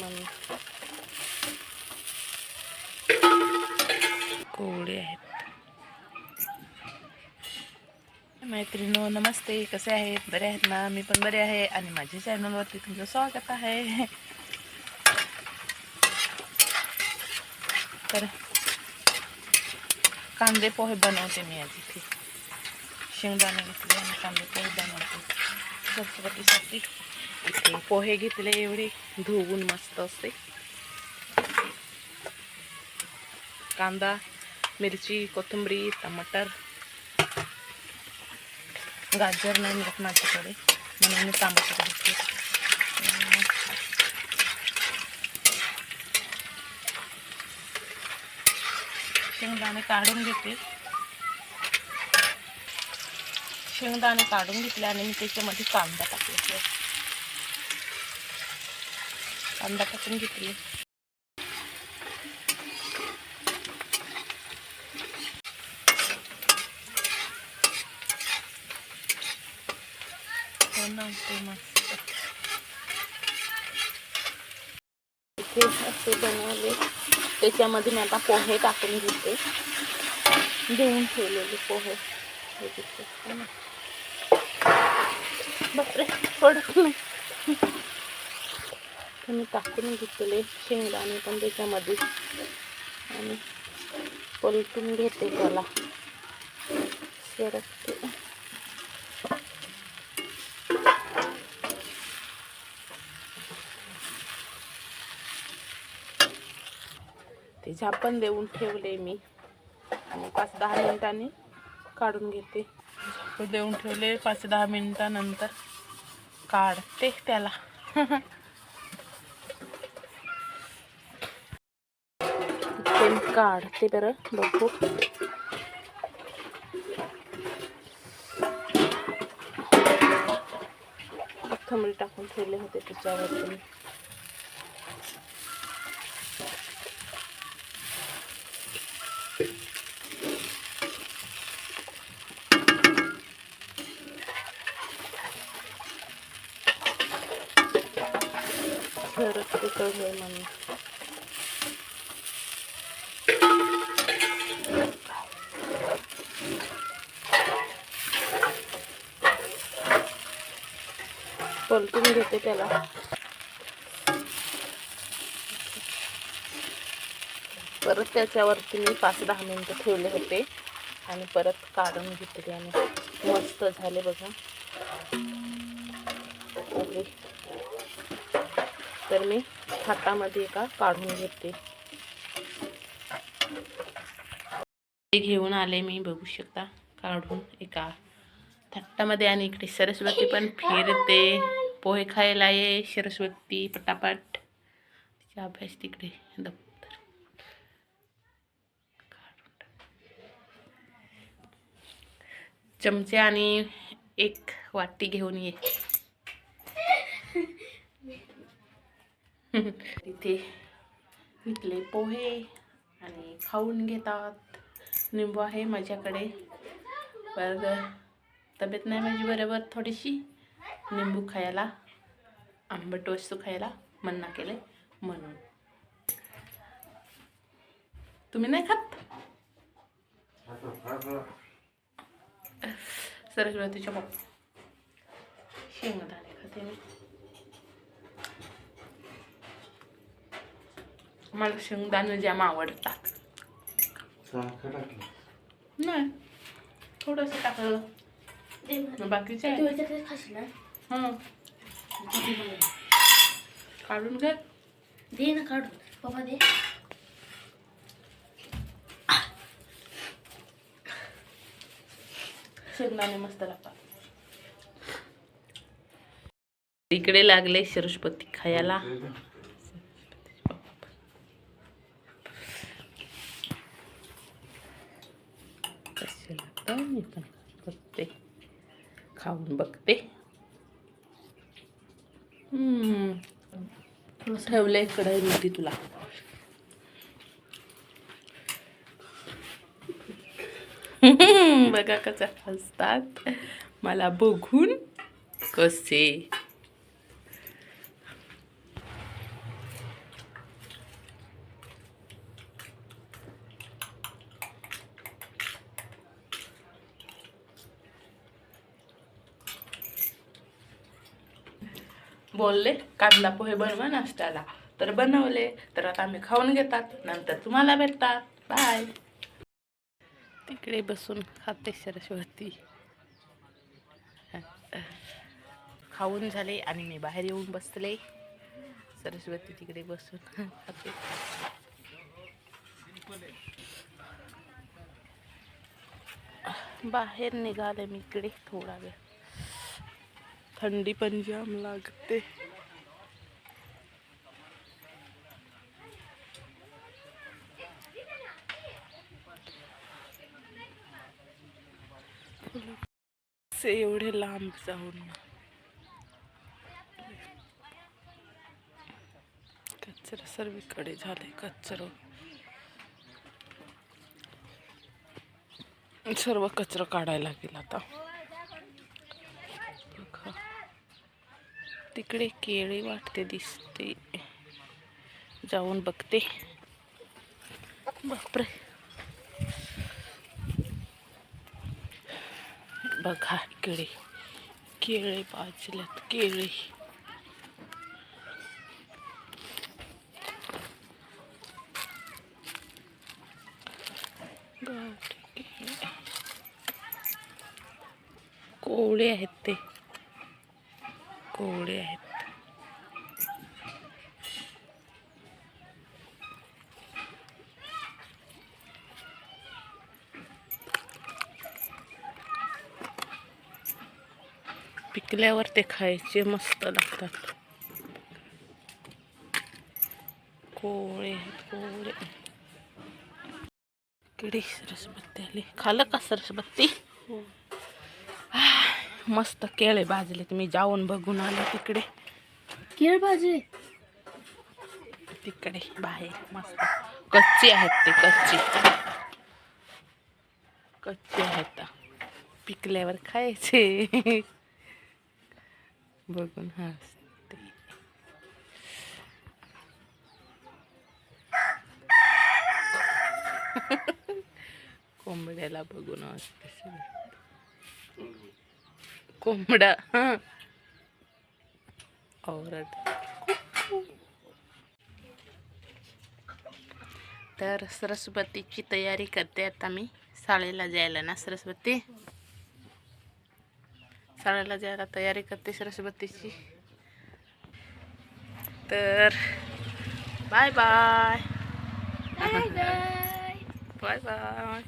म्हणून. कोवळे आहेत. मैत्रिणो नमस्ते. कसे आहेत? बरे आहेत ना? मी पण बरे आहे. आणि माझ्या चॅनलवरती तुमचं स्वागत आहे. तर कांदे पोहे बनवते मी आज इथे. शेंगदाणे घेतले आणि कांदे पोहे बनवते. सरस्वतीसाठी इथे पोहे घेतले एवढे धुवून मस्त असते कांदा मिरची कोथिंबरी टमाटर गाजर नाही मिळत माझ्याकडे म्हणून मी टमाटर घेतले. शेंगदाणे काढून घेते. शेंगदाणे काढून घेतले आणि मी त्याच्यामध्ये कांदा टाकले कांदा टाकून घेतले. हो असे बनवले. त्याच्यामध्ये मी आता पोहे टाकून घेते. देऊन ठेवलेले पोहे. हो बापरे पडत नाही. तर मी टाकून घेतले शेंगदाणे पण त्याच्यामध्ये. आणि पलटून घेते त्याला. सरकते. ते झापण देऊन ठेवले मी. आणि पाच दहा मिनिटांनी काढून घेते. झापण देऊन ठेवले पाच दहा मिनिटानंतर काढते त्याला. ते काढते बरं बघू कोथिंबीर टाकून ठेवले होते त्याच्यावरती सरकते कळलं म्हणून पलटून घेते त्याला. परत त्याच्यावरती मी पाच दहा मिनटं ठेवले होते. आणि परत काढून घेतले आणि मस्त झाले बघा. ओके. तर मी हातामध्ये एका काढून घेते. ते घेऊन आले मी बघू शकता. काढून एका थट्टामध्ये आणि इकडे सरस्वती पण फिरते. पोहे खायला ये सरस्वती पटापट. तिचा अभ्यास तिकडे. दप्तर. चमचे आणि एक वाटी घेऊन ये. तिथे विकले पोहे आणि खाऊन घेतात. निंबू आहे माझ्याकडे. पर तब्येत नाही माझी बरोबर थोडीशी? निंबू खायला आंबट वस्तू खायला मन्ना केले म्हणून. तुम्ही नाही खात? सरस्वतीच्या पप्पा शेंगदाणे खाते मी. मला शेंगदाणे जाम आवडतात. नाही. थोडंसं टाकलं. बाकीचे आहे हं काढून घे. दे ना काढून. पप्पा दे. शेंगदाणे मस्त लागतात. इकडे लागले सरस्वती खायला. कसे लागतं मी पण बघते खाऊन बघते. ठेवलंय कढाई रोटी तुला. बघा कसं हसतात. मला बघून कसे बोलले कांदा पोहे बनवा नाश्त्याला. तर बनवले तर आता आम्ही खाऊन घेतात नंतर तुम्हाला भेटतात. बाय तिकडे बसून खाते सरस्वती. खाऊन झाले आणि मी बाहेर येऊन बसले. सरस्वती तिकडे बसून खाते. बाहेर निघाले मी इकडे थोडा वेळ. थंडी पण जाम लागते. एवढे लांब जाऊन. कचरा सर्वीकडे झाले कचरा. सर्व कचरा काढायला लागेल आता बघा. तिकडे केळी वाटते दिसते. जाऊन बघते. बापरे. बघा इकडे. केळे पाजल्यात केळी. गावठी केळी. कोवळे आहेत ते. कोवळे आहेत. पिकल्यावर ते खायचे मस्त लागतात. कोवळे आहेत कोवळे. किडी सरस्वती आली. खाल्लं का सरस्वती? आह, मस्त केळे भाजले. तुम्ही जाऊन बघून आले तिकडे. केळ भाजी? तिकडे बाहेर मस्त. कच्ची आहेत ते कच्ची. कच्चे आहेत. पिकल्यावर खायचे. बघून हसते. कोंबड्याला बघून हसते सगळे. कोंबडा. हा औरत. तर सरस्वतीची तयारी करते आता मी. शाळेला जायला ना सरस्वती? शाळेला जायला तयारी करते सरस्वतीची. तर bye bye. Bye bye. Bye bye.